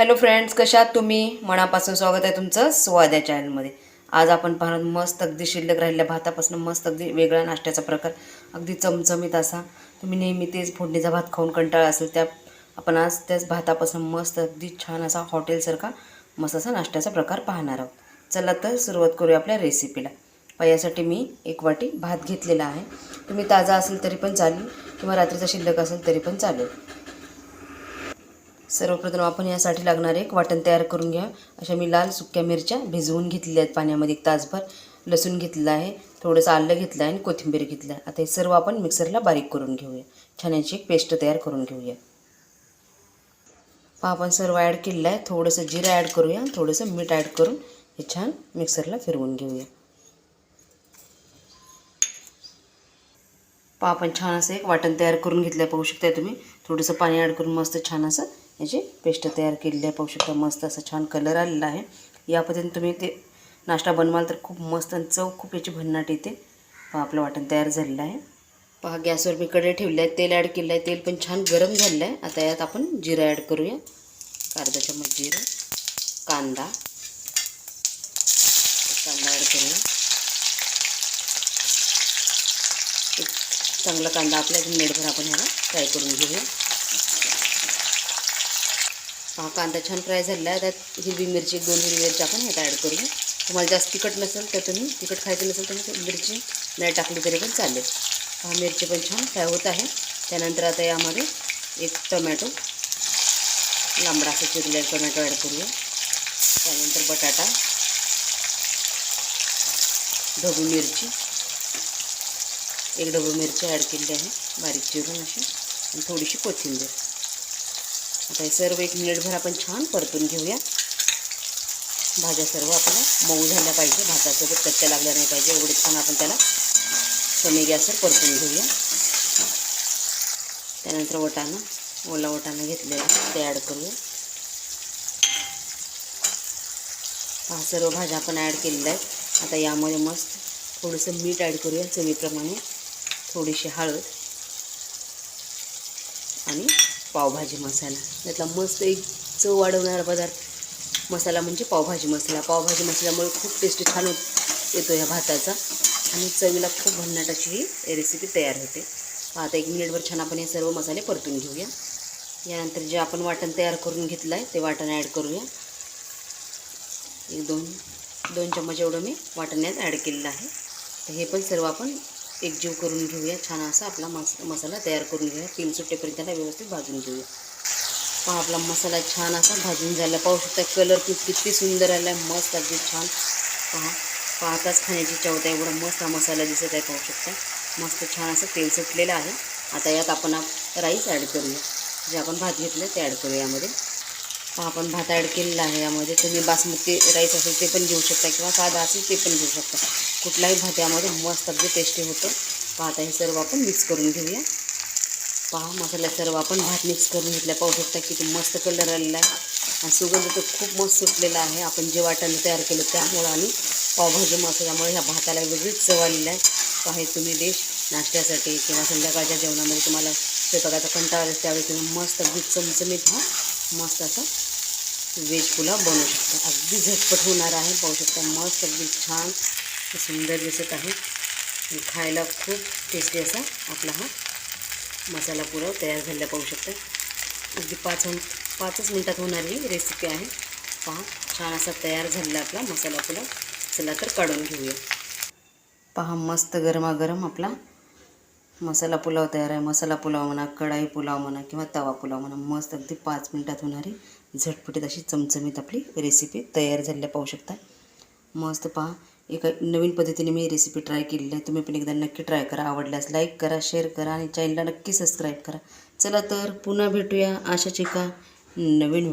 Hello friends कशात तुम्ही? मनापासून स्वागत आहे तुमचं स्वाद या चॅनलमध्ये. आज आपण पाहणार मस्त अगदी शिल्लक राहिलेल्या भातापासून मस्त अगदी वेगळा नाश्त्याचा प्रकार. अगदी चमचमीत असा. तुम्ही नेहमी तेच फोडणीचा भात खाऊन कंटाळा असेल त्या आपण आज त्याच भातापासून मस्त अगदी छान असा हॉटेलसारखा मस्त असा नाश्त्याचा प्रकार पाहणार आहोत. चला तर सुरुवात करूया आपल्या रेसिपीला प यासाठी मी एक वाटी भात घेतलेला आहे. तुम्ही ताजा असेल तरी पण चालेल किंवा रात्रीचा शिल्लक असेल तरी पण चालेल. सर्वप्रथम आपण यासाठी लागणारे एक वाटण तयार करून घ्या. अशा मी लाल सुक्या मिरच्या भिजवून घेतलेल्या आहेत पाण्यामध्ये एक तासभर लसूण घेतलं आहे थोडंसं आलं घेतलं आहे आणि कोथिंबीर घेतलं आहे. आता हे सर्व आपण मिक्सरला बारीक करून घेऊया. छान याची एक पेस्ट तयार करून घेऊया. पहा आपण सर्व ॲड केलेलं आहे. थोडंसं जिरं ॲड करूया थोडंसं मीठ ॲड करून हे छान मिक्सरला फिरवून घेऊया. पहा आपण छान असं एक वाटण तयार करून घेतलं आहे पाहू शकता तुम्ही. थोडंसं पाणी ॲड करून मस्त छान असं याची पेस्ट तयार केलेली आहे. पाहू शकता मस्त असा छान कलर आलेला आहे. या पद्धतीने तुम्ही ते नाश्ता बनवाल तर खूप मस्त आणि चव खूप याची भन्नाट येते. पहा आपलं वाटण तयार झालेलं आहे. पहा गॅसवर मी कडे ठेवले आहे. तेल ॲड केलं आहे. तेल पण छान गरम झालेलं आहे. आता यात आपण जिरं ॲड करूया. अर्धा चम्मच जिरं कांदा कांदा ॲड करूया. चांगला कांदा आपल्या मिनिटभर आपण ह्याला फ्राय करून घेऊया. हा. कांदा छान फ्राय झालेला आहे. त्यात हिरवी मिरची, दोन हिरवी मिरची आपण ह्यात ॲड तुम्हाला जास्त तिखट नसेल तर तुम्ही, तिखट नसेल तर मग मिरची नाही टाकली तरी चालेल. हा मिरची पण छान फ्राय होत आहे. त्यानंतर आता एक टमॅटो लांबडा असं चिरलेला टोमॅटो ॲड करूया. त्यानंतर बटाटा. ढबू मिरची. एक डबू मिरची ॲड केलेली आहे. बारीक चिरून आणि थोडीशी कोथिंबीर. आता हे सर्व एक मिनिटभर आपण छान परतून घेऊया. भाज्या सर्व आपल्या मऊ झाल्या पाहिजे. भातासोबत कच्च्या लागल्या नाही पाहिजे. एवढे छान आपण त्याला कमी गॅसवर परतून घेऊया. त्यानंतर वटाणा ओला वटाणा घेतलेला ते ॲड करूया. हा सर्व भाज्या आपण ॲड केलेल्या आहेत. आता यामध्ये मस्त थोडंसं मीठ ॲड करूया चवीप्रमाणे. थोडीशी हळद आणि पावभाजी मसाला. त्यातला मस्त एक चव वाढवणारा पदार्थ मसाला म्हणजे पावभाजी मसाला. पावभाजी मसाल्यामुळे खूप टेस्टी छान होत येतो ह्या भाताचा. आणि चवीला खूप भन्नाटाची ही रेसिपी तयार होते. आता एक मिनिटभर छान आपण हे सर्व मसाले परतून घेऊया. यानंतर जे आपण वाटण तयार करून घेतलं आहे ते वाटण ॲड करूया. एक दोन दोन चम्मच एवढं मी वाटण्यात ॲड केलेलं आहे. तर हे पण सर्व आपण एकजीव करून घेऊया. छान असा आपला मस मसाला तयार करून घेऊया. तीन सुट्टेपर्यंत त्याला व्यवस्थित भाजून घेऊया. पहा आपला मसाला छान असा भाजून झाला. पाहू शकता कलर की किती सुंदर आला आहे मस्त अगदी छान. पहा पाहताच खाण्याची चवता एवढा मस्त हा मसाला दिसत आहे. पाहू शकता. मस्त छान असं तेल सुटलेलं आहे. आता यात आपण राईस ॲड करूया. जे आपण भात घेतलं ते ॲड करूया यामध्ये. पहा आपण भात ॲड केलेला आहे यामध्ये. तुम्ही बासमती राईस असेल ते पण घेऊ शकता किंवा साधा असेल ते पण घेऊ शकता. कुठलाही भात यामध्ये मस्त अगदी टेस्टी होतं. पाहता हे सर्व आपण मिक्स करून घेऊया. पहा मसाला सर्व आपण भात मिक्स करून घेतला. पाहू शकता किती मस्त कलर आलेला आहे. आणि सुगंध तर खूप मस्त सुटलेला आहे. आपण जे वाटण तयार केलं त्यामुळं आणि पावभाजी मसाल्यामुळे ह्या भाताला वेगळीच चव आलेली आहे. पाहे तुम्ही डिश नाश्त्यासाठी किंवा संध्याकाळच्या जेवणामध्ये तुम्हाला स्वयंपाकाचा कंटाळा त्यावेळी तुम्ही मस्त अगदी चमचमीत हा मस्त असं व्हेज पुलाव बनवू शकता. अगदी झटपट होणार आहे. पाहू शकता मस्त अगदी छान सुंदर दिसत आहे. आणि खायला खूप टेस्टी असा आपला हा मसाला पुलाव तयार झालेला पाहू शकता. अगदी पाच पाचच मिनटात होणारी रेसिपी आहे. पहा छान असा तयार झालेला आपला मसाला पुलाव. चला तर काढून घेऊया. पहा मस्त गरमागरम आपला मसाला पुलाव तयार आहे. मसाला पुलाव म्हणा कढाई पुलाव म्हणा किंवा तवा पुलाव म्हणा मस्त अगदी पाच मिनटात होणारी झटपटीत अशी चमचमीत आपली रेसिपी तयार झालेल्या पाहू शकता. मस्त पहा. एका नवीन पद्धतीने मी रेसिपी ट्राय केलेली आहे. तुम्ही पण एकदा नक्की ट्राय करा. आवडल्यास लाईक करा शेअर करा आणि चॅनलला नक्की सबस्क्राईब करा. चला तर पुन्हा भेटूया. अशाच एका नवीन